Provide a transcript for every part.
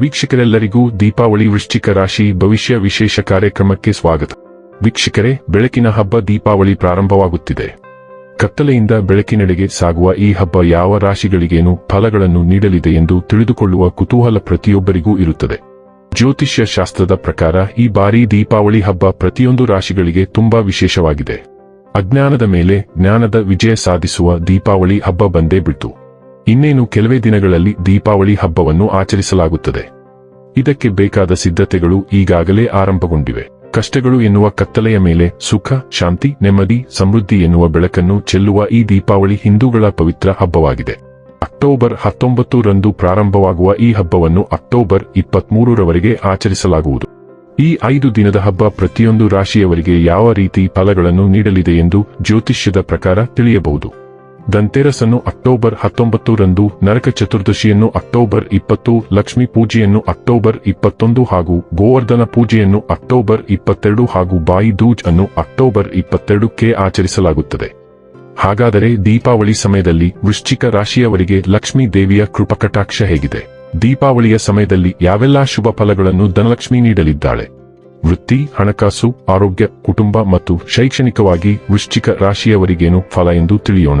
ವೀಕ್ಷಕರೆಲ್ಲರಿಗೂ ದೀಪಾವಳಿ ವೃಶ್ಚಿಕ ರಾಶಿ ಭವಿಷ್ಯ ವಿಶೇಷ ಕಾರ್ಯಕ್ರಮಕ್ಕೆ ಸ್ವಾಗತ. ವೀಕ್ಷಕರೇ, ಬೆಳಕಿನ ಹಬ್ಬ ದೀಪಾವಳಿ ಪ್ರಾರಂಭವಾಗುತ್ತಿದೆ. ಕತ್ತಲೆಯಿಂದ ಬೆಳಕಿನೆಡೆಗೆ ಸಾಗುವ ಈ ಹಬ್ಬ ಯಾವ ರಾಶಿಗಳಿಗೇನು ಫಲಗಳನ್ನು ನೀಡಲಿದೆ ಎಂದು ತಿಳಿದುಕೊಳ್ಳುವ ಕುತೂಹಲ ಪ್ರತಿಯೊಬ್ಬರಿಗೂ ಇರುತ್ತದೆ. ಜ್ಯೋತಿಷ್ಯ ಶಾಸ್ತ್ರದ ಪ್ರಕಾರ ಈ ಬಾರಿ ದೀಪಾವಳಿ ಹಬ್ಬ ಪ್ರತಿಯೊಂದು ರಾಶಿಗಳಿಗೆ ತುಂಬಾ ವಿಶೇಷವಾಗಿದೆ. ಅಜ್ಞಾನದ ಮೇಲೆ ಜ್ಞಾನದ ವಿಜಯ ಸಾಧಿಸುವ ದೀಪಾವಳಿ ಹಬ್ಬ ಬಂದೇ ಬಿಟ್ಟು ಇನ್ನೇನು ಕೆಲವೇ ದಿನಗಳಲ್ಲಿ ದೀಪಾವಳಿ ಹಬ್ಬವನ್ನು ಆಚರಿಸಲಾಗುತ್ತದೆ. ಇದಕ್ಕೆ ಬೇಕಾದ ಸಿದ್ಧತೆಗಳು ಈಗಾಗಲೇ ಆರಂಭಗೊಂಡಿವೆ. ಕಷ್ಟಗಳು ಎನ್ನುವ ಕತ್ತಲೆಯ ಮೇಲೆ ಸುಖ, ಶಾಂತಿ, ನೆಮ್ಮದಿ, ಸಮೃದ್ಧಿ ಎನ್ನುವ ಬೆಳಕನ್ನು ಚೆಲ್ಲುವ ಈ ದೀಪಾವಳಿ ಹಿಂದೂಗಳ ಪವಿತ್ರ ಹಬ್ಬವಾಗಿದೆ. ಅಕ್ಟೋಬರ್ ಹತ್ತೊಂಬತ್ತು ರಂದು ಪ್ರಾರಂಭವಾಗುವ ಈ ಹಬ್ಬವನ್ನು ಅಕ್ಟೋಬರ್ ಇಪ್ಪತ್ಮೂರರವರೆಗೆ ಆಚರಿಸಲಾಗುವುದು. ಈ ಐದು ದಿನದ ಹಬ್ಬ ಪ್ರತಿಯೊಂದು ರಾಶಿಯವರಿಗೆ ಯಾವ ರೀತಿ ಫಲಗಳನ್ನು ನೀಡಲಿದೆ ಎಂದು ಜ್ಯೋತಿಷ್ಯದ ಪ್ರಕಾರ ತಿಳಿಯಬಹುದು. ದಂತೆರಸನ್ನು ಅಕ್ಟೋಬರ್ ಹತ್ತೊಂಬತ್ತು ರಂದು ನರಕ ಚತುರ್ದಶಿಯನ್ನು ಅಕ್ಟೋಬರ್ ಇಪ್ಪತ್ತು, ಲಕ್ಷ್ಮೀ ಪೂಜೆಯನ್ನು ಅಕ್ಟೋಬರ್ ಇಪ್ಪತ್ತೊಂದು ಹಾಗೂ ಗೋವರ್ಧನ ಪೂಜೆಯನ್ನು ಅಕ್ಟೋಬರ್ ಇಪ್ಪತ್ತೆರಡು ಹಾಗೂ ಬಾಯಿ ದೂಜ್ ಅನ್ನು ಅಕ್ಟೋಬರ್ ಇಪ್ಪತ್ತೆರಡಕ್ಕೆ ಆಚರಿಸಲಾಗುತ್ತದೆ. ಹಾಗಾದರೆ ದೀಪಾವಳಿ ಸಮಯದಲ್ಲಿ ವೃಶ್ಚಿಕ ರಾಶಿಯವರಿಗೆ ಲಕ್ಷ್ಮೀ ದೇವಿಯ ಕೃಪಕಟಾಕ್ಷ ಹೇಗಿದೆ. ದೀಪಾವಳಿಯ ಸಮಯದಲ್ಲಿ ಯಾವೆಲ್ಲಾ ಶುಭ ಫಲಗಳನ್ನು ಧನಲಕ್ಷ್ಮಿ ನೀಡಲಿದ್ದಾಳೆ? ವೃತ್ತಿ, ಹಣಕಾಸು, ಆರೋಗ್ಯ, ಕುಟುಂಬ ಮತ್ತು ಶೈಕ್ಷಣಿಕವಾಗಿ ವೃಶ್ಚಿಕ ರಾಶಿಯವರಿಗೇನು ಫಲ ಎಂದು ತಿಳಿಯೋಣ.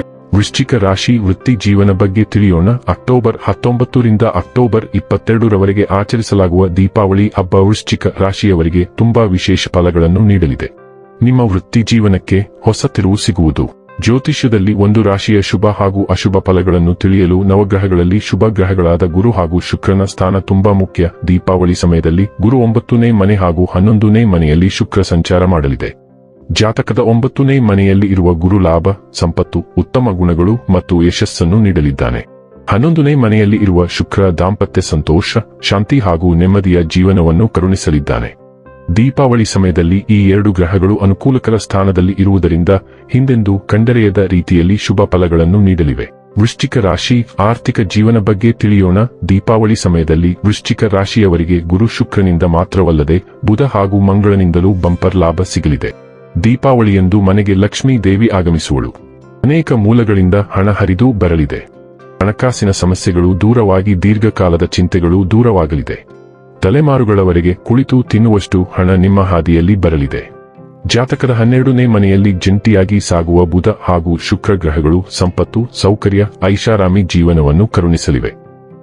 ವೃಶ್ಚಿಕ ರಾಶಿ ವೃತ್ತಿ ಜೀವನ ಬಗ್ಗೆ ತಿಳಿಯೋಣ. ಅಕ್ಟೋಬರ್ ಹತ್ತೊಂಬತ್ತರಿಂದ ಅಕ್ಟೋಬರ್ ಇಪ್ಪತ್ತೆರಡರವರೆಗೆ ಆಚರಿಸಲಾಗುವ ದೀಪಾವಳಿ ಹಬ್ಬ ವೃಶ್ಚಿಕ ರಾಶಿಯವರಿಗೆ ತುಂಬಾ ವಿಶೇಷ ಫಲಗಳನ್ನು ನೀಡಲಿದೆ. ನಿಮ್ಮ ವೃತ್ತಿ ಜೀವನಕ್ಕೆ ಹೊಸ ತಿರುವು ಸಿಗುವುದು. ಜ್ಯೋತಿಷ್ಯದಲ್ಲಿ ಒಂದು ರಾಶಿಯ ಶುಭ ಹಾಗೂ ಅಶುಭ ಫಲಗಳನ್ನು ತಿಳಿಯಲು ನವಗ್ರಹಗಳಲ್ಲಿ ಶುಭ ಗ್ರಹಗಳಾದ ಗುರು ಹಾಗೂ ಶುಕ್ರನ ಸ್ಥಾನ ತುಂಬಾ ಮುಖ್ಯ. ದೀಪಾವಳಿ ಸಮಯದಲ್ಲಿ ಗುರು ಒಂಬತ್ತನೇ ಮನೆ ಹಾಗೂ ಹನ್ನೊಂದನೇ ಮನೆಯಲ್ಲಿ ಶುಕ್ರ ಸಂಚಾರ ಮಾಡಲಿದೆ. ಜಾತಕದ ಒಂಬತ್ತನೇ ಮನೆಯಲ್ಲಿ ಇರುವ ಗುರು ಲಾಭ, ಸಂಪತ್ತು, ಉತ್ತಮ ಗುಣಗಳು ಮತ್ತು ಯಶಸ್ಸನ್ನು ನೀಡಲಿದ್ದಾನೆ. ಹನ್ನೊಂದನೇ ಮನೆಯಲ್ಲಿ ಇರುವ ಶುಕ್ರ, ದಾಂಪತ್ಯ ಸಂತೋಷ, ಶಾಂತಿ ಹಾಗೂ ನೆಮ್ಮದಿಯ ಜೀವನವನ್ನು ಕರುಣಿಸಲಿದ್ದಾನೆ. ದೀಪಾವಳಿ ಸಮಯದಲ್ಲಿ ಈ ಎರಡು ಗ್ರಹಗಳು ಅನುಕೂಲಕರ ಸ್ಥಾನದಲ್ಲಿ ಇರುವುದರಿಂದ ಹಿಂದೆಂದು ಕಂಡರೆಯದ ರೀತಿಯಲ್ಲಿ ಶುಭ ಫಲಗಳನ್ನು ನೀಡಲಿವೆ. ವೃಶ್ಚಿಕ ರಾಶಿ, ಆರ್ಥಿಕ ಜೀವನ ಬಗ್ಗೆ ತಿಳಿಯೋಣ. ದೀಪಾವಳಿ ಸಮಯದಲ್ಲಿ ವೃಶ್ಚಿಕ ರಾಶಿಯವರಿಗೆ ಗುರು ಶುಕ್ರನಿಂದ ಮಾತ್ರವಲ್ಲದೆ ಬುಧ ಹಾಗೂ ಮಂಗಳನಿಂದಲೂ ಬಂಪರ್ ಲಾಭ ಸಿಗಲಿದೆ. ದೀಪಾವಳಿಯಂದು ಮನೆಗೆ ಲಕ್ಷ್ಮೀ ದೇವಿ ಆಗಮಿಸುವಳು. ಅನೇಕ ಮೂಲಗಳಿಂದ ಹಣ ಹರಿದು ಬರಲಿದೆ. ಹಣಕಾಸಿನ ಸಮಸ್ಯೆಗಳು ದೂರವಾಗಿ ದೀರ್ಘಕಾಲದ ಚಿಂತೆಗಳು ದೂರವಾಗಲಿದೆ. ತಲೆಮಾರುಗಳವರೆಗೆ ಕುಳಿತು ತಿನ್ನುವಷ್ಟು ಹಣ ನಿಮ್ಮ ಹಾದಿಯಲ್ಲಿ ಬರಲಿದೆ. ಜಾತಕದ ಹನ್ನೆರಡನೇ ಮನೆಯಲ್ಲಿ ಜಂಟಿಯಾಗಿ ಸಾಗುವ ಬುಧ ಹಾಗೂ ಶುಕ್ರ ಗ್ರಹಗಳು ಸಂಪತ್ತು, ಸೌಕರ್ಯ, ಐಷಾರಾಮಿ ಜೀವನವನ್ನು ಕರುಣಿಸಲಿವೆ.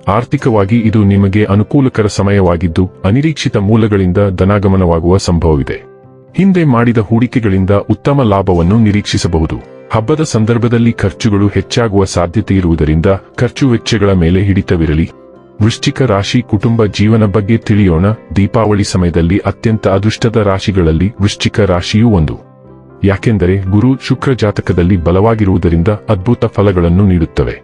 ಆರ್ಥಿಕವಾಗಿ ಇದು ನಿಮಗೆ ಅನುಕೂಲಕರ ಸಮಯವಾಗಿದ್ದು, ಅನಿರೀಕ್ಷಿತ ಮೂಲಗಳಿಂದ ಧನಾಗಮನವಾಗುವ ಸಂಭವವಿದೆ. ಹಿಂದೆ ಮಾಡಿದ ಹೂಡಿಕೆಗಳಿಂದ ಉತ್ತಮ ಲಾಭವನ್ನು ನಿರೀಕ್ಷಿಸಬಹುದು. ಹಬ್ಬದ ಸಂದರ್ಭದಲ್ಲಿ ಖರ್ಚುಗಳು ಹೆಚ್ಚಾಗುವ ಸಾಧ್ಯತೆ ಇರುವುದರಿಂದ ಖರ್ಚು ವೆಚ್ಚಗಳ ಮೇಲೆ ಹಿಡಿತವಿರಲಿ. ವೃಶ್ಚಿಕ ರಾಶಿ ಕುಟುಂಬ ಜೀವನ ಬಗ್ಗೆ ತಿಳಿಯೋಣ. ದೀಪಾವಳಿ ಸಮಯದಲ್ಲಿ ಅತ್ಯಂತ ಅದೃಷ್ಟದ ರಾಶಿಗಳಲ್ಲಿ ವೃಶ್ಚಿಕ ರಾಶಿಯೂ ಒಂದು. ಯಾಕೆಂದರೆ ಗುರು ಶುಕ್ರ ಜಾತಕದಲ್ಲಿ ಬಲವಾಗಿರುವುದರಿಂದ ಅದ್ಭುತ ಫಲಗಳನ್ನು ನೀಡುತ್ತವೆ.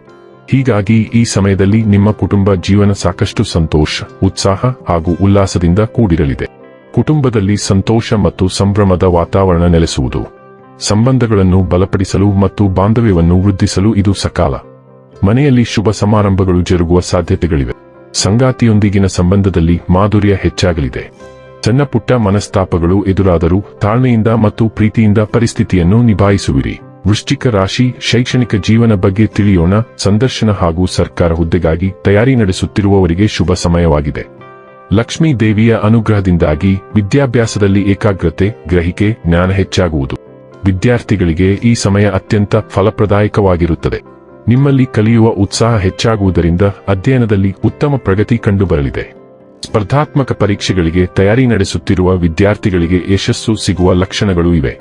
ಹೀಗಾಗಿ ಈ ಸಮಯದಲ್ಲಿ ನಿಮ್ಮ ಕುಟುಂಬ ಜೀವನ ಸಾಕಷ್ಟು ಸಂತೋಷ, ಉತ್ಸಾಹ ಹಾಗೂ ಉಲ್ಲಾಸದಿಂದ ಕೂಡಿರಲಿದೆ. ಕುಟುಂಬದಲ್ಲಿ ಸಂತೋಷ ಮತ್ತು ಸಂಭ್ರಮದ ವಾತಾವರಣ ನೆಲೆಸುವುದು. ಸಂಬಂಧಗಳನ್ನು ಬಲಪಡಿಸಲು ಮತ್ತು ಬಾಂಧವ್ಯವನ್ನು ವೃದ್ಧಿಸಲು ಇದು ಸಕಾಲ. ಮನೆಯಲ್ಲಿ ಶುಭ ಸಮಾರಂಭಗಳು ಜರುಗುವ ಸಾಧ್ಯತೆಗಳಿವೆ. ಸಂಗಾತಿಯೊಂದಿಗಿನ ಸಂಬಂಧದಲ್ಲಿ ಮಾಧುರ್ಯ ಹೆಚ್ಚಾಗಲಿದೆ. ಸಣ್ಣ ಪುಟ್ಟ ಮನಸ್ತಾಪಗಳು ಎದುರಾದರೂ ತಾಳ್ಮೆಯಿಂದ ಮತ್ತು ಪ್ರೀತಿಯಿಂದ ಪರಿಸ್ಥಿತಿಯನ್ನು ನಿಭಾಯಿಸುವಿರಿ. ವೃಶ್ಚಿಕ ರಾಶಿ, ಶೈಕ್ಷಣಿಕ ಜೀವನ ಬಗ್ಗೆ ತಿಳಿಯೋಣ. ಸಂದರ್ಶನ ಹಾಗೂ ಸರ್ಕಾರ ಹುದ್ದೆಗಾಗಿ ತಯಾರಿ ನಡೆಸುತ್ತಿರುವವರಿಗೆ ಶುಭ ಸಮಯವಾಗಿದೆ. ಲಕ್ಷ್ಮೀ ದೇವಿಯ ಅನುಗ್ರಹದಿಂದಾಗಿ ವಿದ್ಯಾಭ್ಯಾಸದಲ್ಲಿ ಏಕಾಗ್ರತೆ, ಗ್ರಹಿಕೆ, ಜ್ಞಾನ ಹೆಚ್ಚಾಗುವುದು. ವಿದ್ಯಾರ್ಥಿಗಳಿಗೆ ಈ ಸಮಯ ಅತ್ಯಂತ ಫಲಪ್ರದಾಯಕವಾಗಿರುತ್ತದೆ. ನಿಮ್ಮಲ್ಲಿ ಕಲಿಯುವ ಉತ್ಸಾಹ ಹೆಚ್ಚಾಗುವುದರಿಂದ ಅಧ್ಯಯನದಲ್ಲಿ ಉತ್ತಮ ಪ್ರಗತಿ ಕಂಡುಬರಲಿದೆ. ಸ್ಪರ್ಧಾತ್ಮಕ ಪರೀಕ್ಷೆಗಳಿಗೆ ತಯಾರಿ ನಡೆಸುತ್ತಿರುವ ವಿದ್ಯಾರ್ಥಿಗಳಿಗೆ ಯಶಸ್ಸು ಸಿಗುವ ಲಕ್ಷಣಗಳು ಇವೆ.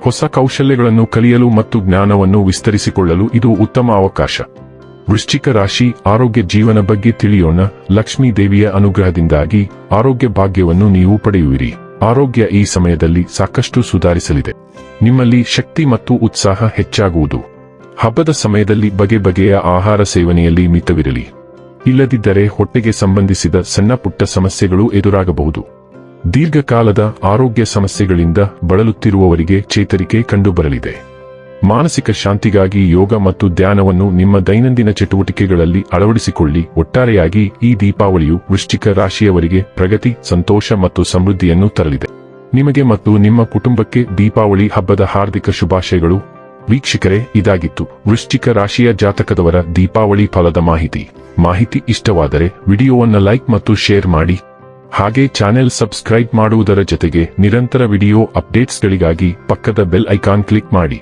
ಹೊಸ ಕೌಶಲ್ಯಗಳನ್ನು ಕಲಿಯಲು ಮತ್ತು ಜ್ಞಾನವನ್ನು ವಿಸ್ತರಿಸಿಕೊಳ್ಳಲು ಇದು ಉತ್ತಮ ಅವಕಾಶ. ವೃಶ್ಚಿಕ ರಾಶಿ ಆರೋಗ್ಯ ಜೀವನ ಬಗ್ಗೆ ತಿಳಿಯೋಣ. ಲಕ್ಷ್ಮೀ ದೇವಿಯ ಅನುಗ್ರಹದಿಂದಾಗಿ ಆರೋಗ್ಯ ಭಾಗ್ಯವನ್ನು ನೀವು ಪಡೆಯುವಿರಿ. ಆರೋಗ್ಯ ಈ ಸಮಯದಲ್ಲಿ ಸಾಕಷ್ಟು ಸುಧಾರಿಸಲಿದೆ. ನಿಮ್ಮಲ್ಲಿ ಶಕ್ತಿ ಮತ್ತು ಉತ್ಸಾಹ ಹೆಚ್ಚಾಗುವುದು. ಹಬ್ಬದ ಸಮಯದಲ್ಲಿ ಬಗೆ ಬಗೆಯ ಆಹಾರ ಸೇವನೆಯಲ್ಲಿ ಮಿತವಿರಲಿ. ಇಲ್ಲದಿದ್ದರೆ ಹೊಟ್ಟೆಗೆ ಸಂಬಂಧಿಸಿದ ಸಣ್ಣ ಪುಟ್ಟ ಸಮಸ್ಯೆಗಳು ಎದುರಾಗಬಹುದು. ದೀರ್ಘಕಾಲದ ಆರೋಗ್ಯ ಸಮಸ್ಯೆಗಳಿಂದ ಬಳಲುತ್ತಿರುವವರಿಗೆ ಚೇತರಿಕೆ ಕಂಡುಬರಲಿದೆ. ಮಾನಸಿಕ ಶಾಂತಿಗಾಗಿ ಯೋಗ ಮತ್ತು ಧ್ಯಾನವನ್ನು ನಿಮ್ಮ ದೈನಂದಿನ ಚಟುವಟಿಕೆಗಳಲ್ಲಿ ಅಳವಡಿಸಿಕೊಳ್ಳಿ. ಒಟ್ಟಾರೆಯಾಗಿ ಈ ದೀಪಾವಳಿಯು ವೃಶ್ಚಿಕ ರಾಶಿಯವರಿಗೆ ಪ್ರಗತಿ, ಸಂತೋಷ ಮತ್ತು ಸಮೃದ್ಧಿಯನ್ನು ತರಲಿದೆ. ನಿಮಗೆ ಮತ್ತು ನಿಮ್ಮ ಕುಟುಂಬಕ್ಕೆ ದೀಪಾವಳಿ ಹಬ್ಬದ ಹಾರ್ದಿಕ ಶುಭಾಶಯಗಳು. ವೀಕ್ಷಕರೇ, ಇದಾಗಿತ್ತು ವೃಶ್ಚಿಕ ರಾಶಿಯ ಜಾತಕದವರ ದೀಪಾವಳಿ ಫಲದ ಮಾಹಿತಿ. ಮಾಹಿತಿ ಇಷ್ಟವಾದರೆ ವಿಡಿಯೋವನ್ನು ಲೈಕ್ ಮತ್ತು ಶೇರ್ ಮಾಡಿ. ಹಾಗೆ ಚಾನೆಲ್ ಸಬ್ಸ್ಕ್ರೈಬ್ ಮಾಡುವುದರ ಜೊತೆಗೆ ನಿರಂತರ ವಿಡಿಯೋ ಅಪ್ಡೇಟ್ಸ್ಗಳಿಗಾಗಿ ಪಕ್ಕದ ಬೆಲ್ ಐಕಾನ್ ಕ್ಲಿಕ್ ಮಾಡಿ.